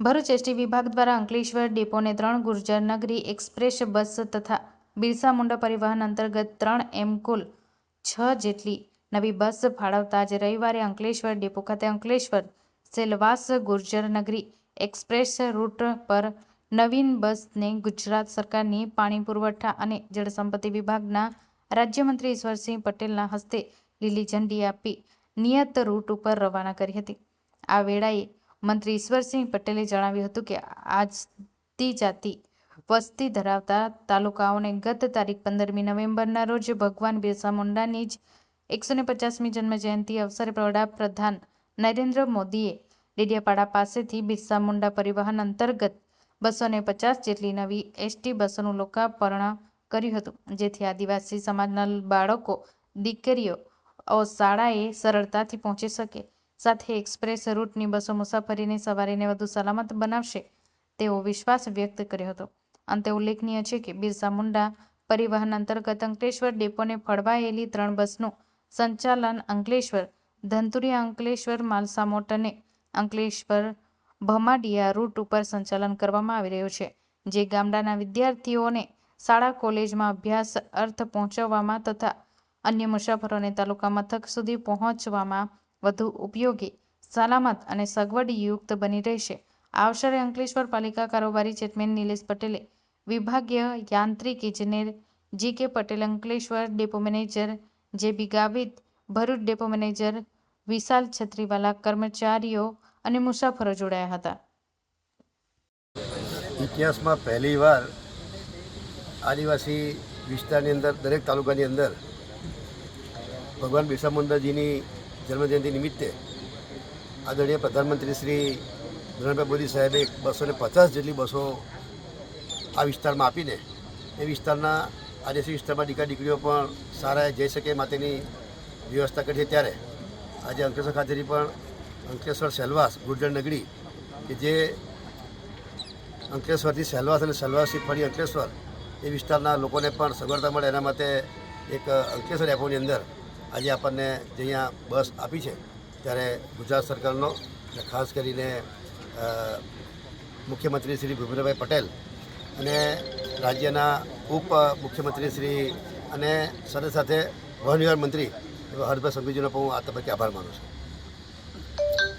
Bharuch ST વિભાગ દ્વારા અંકલેશ્વર ડેપોને ત્રણ ગુર્જર નગરી એક્સપ્રેસ બસ તથા બિરસા મુંડા પરિવહન અંતર્ગત ત્રણ એમ કુલ છ જેટલી નવી બસ ફાળવતા આજે રવિવારે અંકલેશ્વર ડેપો ખાતે અંકલેશ્વર સેલવાસ ગુર્જર નગરી એક્સપ્રેસ રૂટ પર નવીન બસને ગુજરાત સરકારની પાણી પુરવઠા અને જળસંપત્તિ વિભાગના રાજ્યમંત્રી ઈશ્વરસિંહ પટેલના હસ્તે લીલી ઝંડી આપી નિયત રૂટ ઉપર રવાના કરી હતી. આ વેળાએ મંત્રી ઈશ્વરસિંહ પટેલે જણાવ્યું હતું કે આજતી જાતિ વસ્તી ધરાવતા તાલુકાઓને ગત તારીખ પંદરમી નવેમ્બરના રોજ ભગવાન બિરસા મુંડાની જ એકસો ને પચાસમી જન્મજયંતિ અવસરે વડાપ્રધાન નરેન્દ્ર મોદીએ ડેડિયાપાડા પાસેથી બિરસા મુંડા પરિવહન અંતર્ગત બસો ને પચાસ જેટલી નવી એસટી બસોનું લોકાર્પણ કર્યું હતું. જેથી આદિવાસી સમાજના બાળકો, દીકરીઓ શાળાએ સરળતાથી પહોંચી શકે. સાથે એક્સપ્રેસ રૂટની બસો મુસાફરીને સવારીને વધુ સલામત બનાવશે તેવો વિશ્વાસ વ્યક્ત કર્યો હતો. અંતે ઉલ્લેખનીય છે કે બિરસા મુંડા પરિવહન અંતર્ગત અંકલેશ્વર ડેપોને ફળવાયેલી ત્રણ બસનું સંચાલન અંકલેશ્વર ધંતુરિયા અંકલેશ્વર માલસામોટ અને અંકલેશ્વર ભમાડિયા રૂટ ઉપર સંચાલન કરવામાં આવી રહ્યું છે, જે ગામડાના વિદ્યાર્થીઓને શાળા, કોલેજમાં અભ્યાસ, અર્થ પહોંચવામાં તથા અન્ય મુસાફરોને તાલુકા મથક સુધી પહોંચવામાં વધુ ઉપયોગી, સલામત અને સગવડયુક્ત બની રહેશે. આ અવસરે અંકલેશ્વર પાલિકા કારોબારી ચેરમેન નિલેશ પટેલે વિભાગીય યાંત્રિક ઇજનેર જી કે Patel, Ankleshwar depot manager J B Gavit, Bharuch depot manager Vishal Chhatriwala, કર્મચારીઓ અને મુસાફરો જોડાયા હતા. ઇતિહાસમાં પહેલીવાર આદિવાસી વિસ્તારની અંદર, દરેક તાલુકાની અંદર ભગવાન બિરસા મુંડાજીની જન્મજયંતિ નિમિત્તે આદરણીય પ્રધાનમંત્રી શ્રી નરેન્દ્રભાઈ મોદી સાહેબે બસો ને પચાસ જેટલી બસો આ વિસ્તારમાં આપીને એ વિસ્તારના આદિવાસી વિસ્તારમાં દીકરા દીકરીઓ પણ સારા જઈ શકે માટેની વ્યવસ્થા કરી છે. ત્યારે આજે અંકલેશ્વર ખાતેથી પણ અંકલેશ્વર સેલવાસ, ગુર્જર નગરી કે જે અંકલેશ્વરથી સેલવાસ અને સેલવાસથી ફરી અંકલેશ્વર એ વિસ્તારના લોકોને પણ સગવડતા મળે એના માટે એક અંકલેશ્વર એપોની અંદર આજે આપણને જે અહીંયા બસ આપી છે, ત્યારે ગુજરાત સરકારનો અને ખાસ કરીને મુખ્યમંત્રી શ્રી ભૂપેન્દ્રભાઈ પટેલ અને રાજ્યના ઉપ મુખ્યમંત્રી શ્રી અને સાથે સાથે વહન મંત્રી એવા હર્ષભાઈ સંઘવીજીનો પણ હું આ તબક્કે આભાર માનું છું.